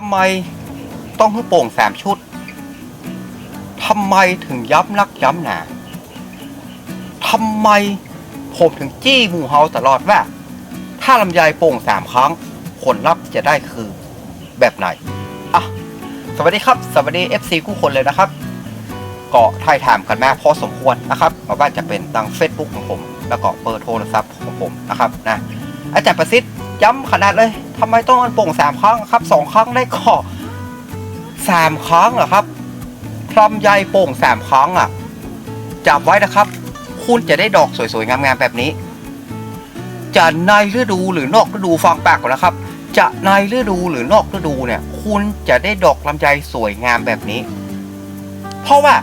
ทำไมต้องให้โป่งสามชุดทำไมถึงย้ำนักย้ำหนาทำไมผมถึงจี้หมูเฮาตลอดว่า ถ้าลำไยโป่งสามครั้ง ผลลัพธ์จะได้คือแบบไหนอะสวัสดีครับ สวัสดี FC คู่คนเลยนะครับ เก็ถ่ายถามกันมาพอสมควรนะครับไม่ว่าจะเป็นตัง Facebook ของผม แล้วก็เบอร์โทรศัพท์ของผมนะครับนะอาจารย์ประสิทธิ์ ย้ำขนาดเลยทำไมต้องอันโป่งสามครั้งครับสองครั้งได้ก็สามครั้งเหรอครับพรำใยโป่งสามครั้งอะจับไว้นะครับ คุณจะได้ดอกสวยๆงามๆแบบนี้ จะในฤดูหรือนอกฤดูฟังปากก่อนนะครับ จะในฤดูหรือนอกฤดูเนี่ย คุณจะได้ดอกลำไยสวยงามแบบนี้ เพราะว่า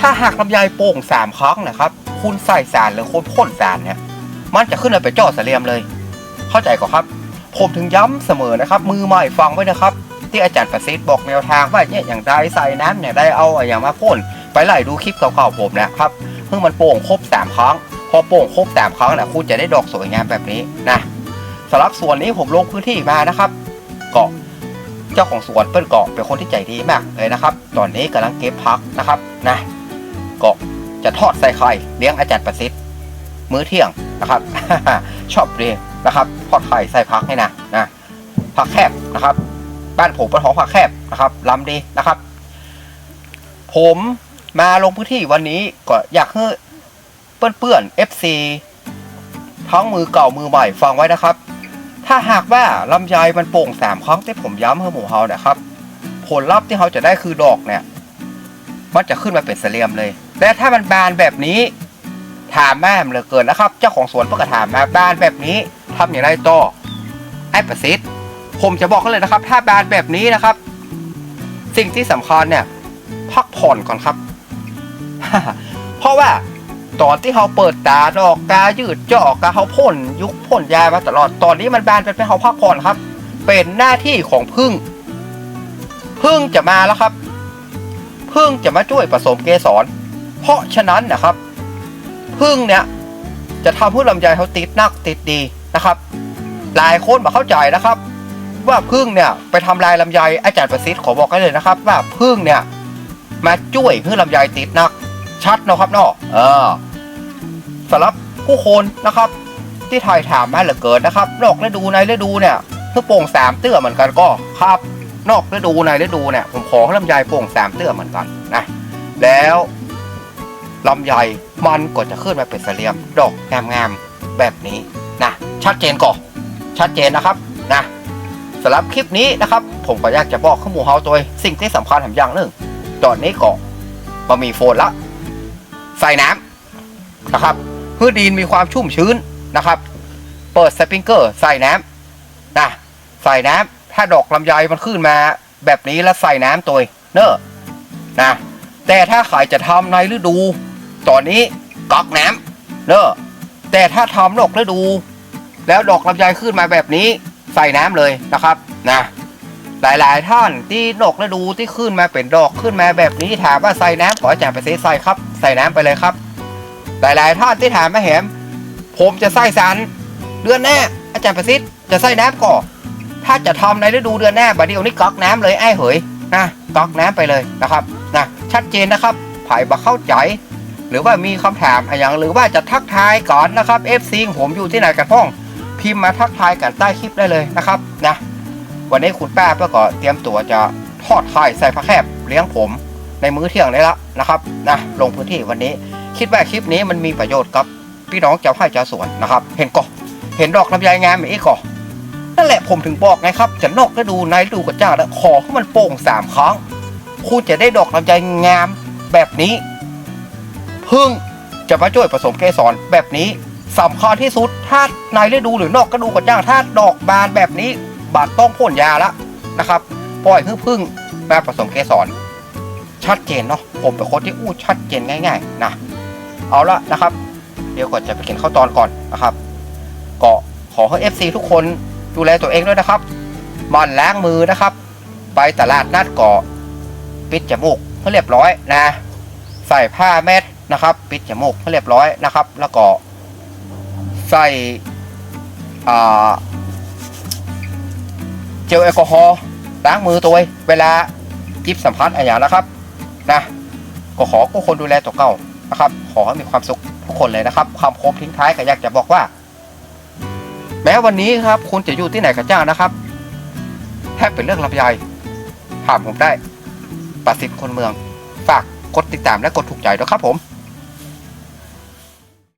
ถ้าหากลำไยโป่งสามครั้งนะครับ คุณใส่สารหรือคุณพ่นสารเนี่ย มันจะขึ้นมาเป็นจ่อเสลียมเลย เข้าใจก่อนครับ ผมถึงย้ำเสมอนะครับ มือใหม่ฟังไว้นะครับ ที่อาจารย์ประสิทธิ์บอกแนวทางว่าเนี่ยอย่างใดใส่น้ำเนี่ยได้เอาอย่างมาพ่นไปไล่ดูคลิปเก่าๆผมนะครับเพิ่งมันโป่งครบสามครั้งพอโป่งครบสามครั้งนะคุณจะได้ดอกสวยงามแบบนี้นะสำหรับส่วนนี้ผมลงพื้นที่มานะครับเกาะเจ้าของสวนเปิ้ลเกาะเป็นคนที่ใจดีมากเลยนะครับ ตอนนี้กำลังเก็บพักนะครับนะเกาะจะทอดใส่ไข่เลี้ยงอาจารย์ประสิทธิ์มื้อเที่ยงนะครับ ชอบเรียนนะครับ ทอดไข่ใส่พักให้นะนะผักแคบนะครับ บ้านผมเป็นของผักแคบนะครับลำดีนะครับ ผมมาลงพื้นที่วันนี้ก็อยากให้เพื่อนๆ FC ทั้งมือเก่ามือใหม่ฟังไว้นะครับ ถ้าหากว่าลำไยมันโป่งสามครั้งที่ผมย้ำให้หมูเฮาเนี่ยครับ ผลลัพธ์ที่เขาจะได้คือดอกเนี่ยมันจะขึ้นมาเป็นเสลียมเลยและถ้ามันบานแบบนี้ถามแม่เหลือเกินนะครับ เจ้าของสวนเพิ่งก็ถามมาบานแบบนี้ ทำอย่างไรต่อไอ้ประสิทธิ์ผมจะบอกกันเลยนะครับ ถ้าแบนแบบนี้นะครับ สิ่งที่สำคัญเนี่ยพักผ่อนก่อนครับ เพราะว่าตอนที่เขาเปิดตาดอกกายืดเจาะกาเขาพ่นยุคพ่นยามาตลอดตอนนี้มันแบนเป็นเขาพักผ่อนครับ เป็นหน้าที่ของพึ่งพึ่งจะมาแล้วครับพึ่งจะมาช่วยผสมเกสร เพราะฉะนั้นนะครับพึ่งเนี่ยจะทำให้ลำไยเขาติดนักติดดี นะครับ หลายคนมาเข้าใจนะครับ ว่าพึ่งเนี่ยไปทำลายลำไยอาจารย์ประสิทธิ์ขอบอกให้เลยนะครับ ว่าพึ่งเนี่ยมาช่วยพื่อลำไยติดนัก ชัดนะครับเนาะเออสำหรับผู้คนนะครับ ที่ถ่ายถามมาเหลือเกินนะครับ นอกฤดูในฤดูเนี่ยเพื่อโป่งสามเตื้อเหมือนกันก็ครับ นอกฤดูในฤดูเนี่ยผมขอให้ลำไยโป่งสามเตื้อเหมือนกันนะแล้วลำไยมันก็จะขึ้นมาเป็นเสลียมดอกงามๆแบบนี้ ชัดเจนก่อนชัดเจนนะครับนะสำหรับคลิปนี้นะครับ ผมก็อยากจะบอกข้อมูลเฮาตัวสิ่งที่สำคัญแถมอย่างหนึ่งตอนนี้ก็มามีโฟนละ ใส่น้ำนะครับเพื่อดินมีความชุ่มชื้นนะครับ เปิดสปริงเกอร์ ใส่น้ำนะใส่น้ำถ้าดอกลำไยมันขึ้นมา แบบนี้แล้วใส่น้ำตัวเนอะนะแต่ถ้าใครจะทำในฤดู ตอนนี้ก๊อกน้ำเนอะแต่ถ้าทำนอกฤดู แล้วดอกลำไยขึ้นมาแบบนี้ใส่น้ำเลยนะครับนะหลาย ๆ ท่านที่นอกฤดูที่ขึ้นมาเป็นดอกขึ้นมาแบบนี้ถามว่าใส่น้ำขออาจารย์ไปเซใส่ครับ ใส่น้ำไปเลยครับ หลาย ๆ ท่านที่ถามมาแหม ผมจะใส่สารเดือนหน้าอาจารย์ประสิทธิ์จะใส่น้ำก่อนถ้าจะทำในฤดูเดือนหน้าบัดเดียวนี้ก๊อกน้ำเลยไอ้เหยนะก๊อกน้ำไปเลยนะครับนะชัดเจนนะครับไผ่บะเข้าใจ หรือว่ามีคำถามอะไรอย่างหรือว่าจะทักทายก่อนนะครับ FC ของผมอยู่ที่ไหนกันพ้อง พิมพ์มาทักทายกันใต้คลิปได้เลยนะครับนะวันนี้คุณแป้เพื่อก็เตรียมตัวจะทอดไข่ใส่ผ้าแคบเลี้ยงผมในมื้อเที่ยงได้แล้วนะครับนะลงพื้นที่วันนี้ คิดว่าคลิปนี้มันมีประโยชน์กับพี่น้องเจ้าไร่เจ้าสวนนะครับ เห็นก่อเห็นดอกลำไยงามอย่างนี้ก่อนั่นแหละผมถึงบอกไงครับ จะนอกฤดูในฤดูกระเจ้าแล้วขอให้มันโป่งสามครั้งคุณจะได้ดอกลำไยงามแบบนี้พึ่งจะมาช่วยผสมเกสรแบบนี้ สำคัญที่สุดถ้าในฤดูหรือนอกฤดูกระเจ้าถ้าดอกบานแบบนี้บาดต้องพ่นยาล้วนะครับปล่อยให้พึ่งมาผสมเกสรชัดเจนเนาะผมเป็นคนที่อู้ชัดเจนง่าย ๆ นะ เอาละนะครับ เดี๋ยวก่อนจะไปกินข้าวตอนก่อนนะครับก็ขอให้ FC ทุกคนดูแลตัวเองด้วยนะครับมันล้างมือนะครับ ไปตลาดนัดเก่อปิดจมูกให้เรียบร้อยนะ ใส่ผ้าแมสนะครับ ปิดจมูกให้เรียบร้อยนะครับ แล้วก็ ใส่เจลแอลกอฮอล์ล้างมือตัวเวลาจิบสัมผัสอะไรอย่างนะครับนะก็ขอทุกคนดูแลตัวเก่านะครับ ขอให้มีความสุขทุกคนเลยนะครับ ความโคมทิ้งท้ายก็อยากจะบอกว่า แม้วันนี้ครับ คุณจะอยู่ที่ไหนก็จ้างนะครับแทบเป็นเรื่องลำใหญ่ถามผมได้ประสิทธิ์คนเมือง ฝากกดติดตามและกดถูกใจด้วยครับผม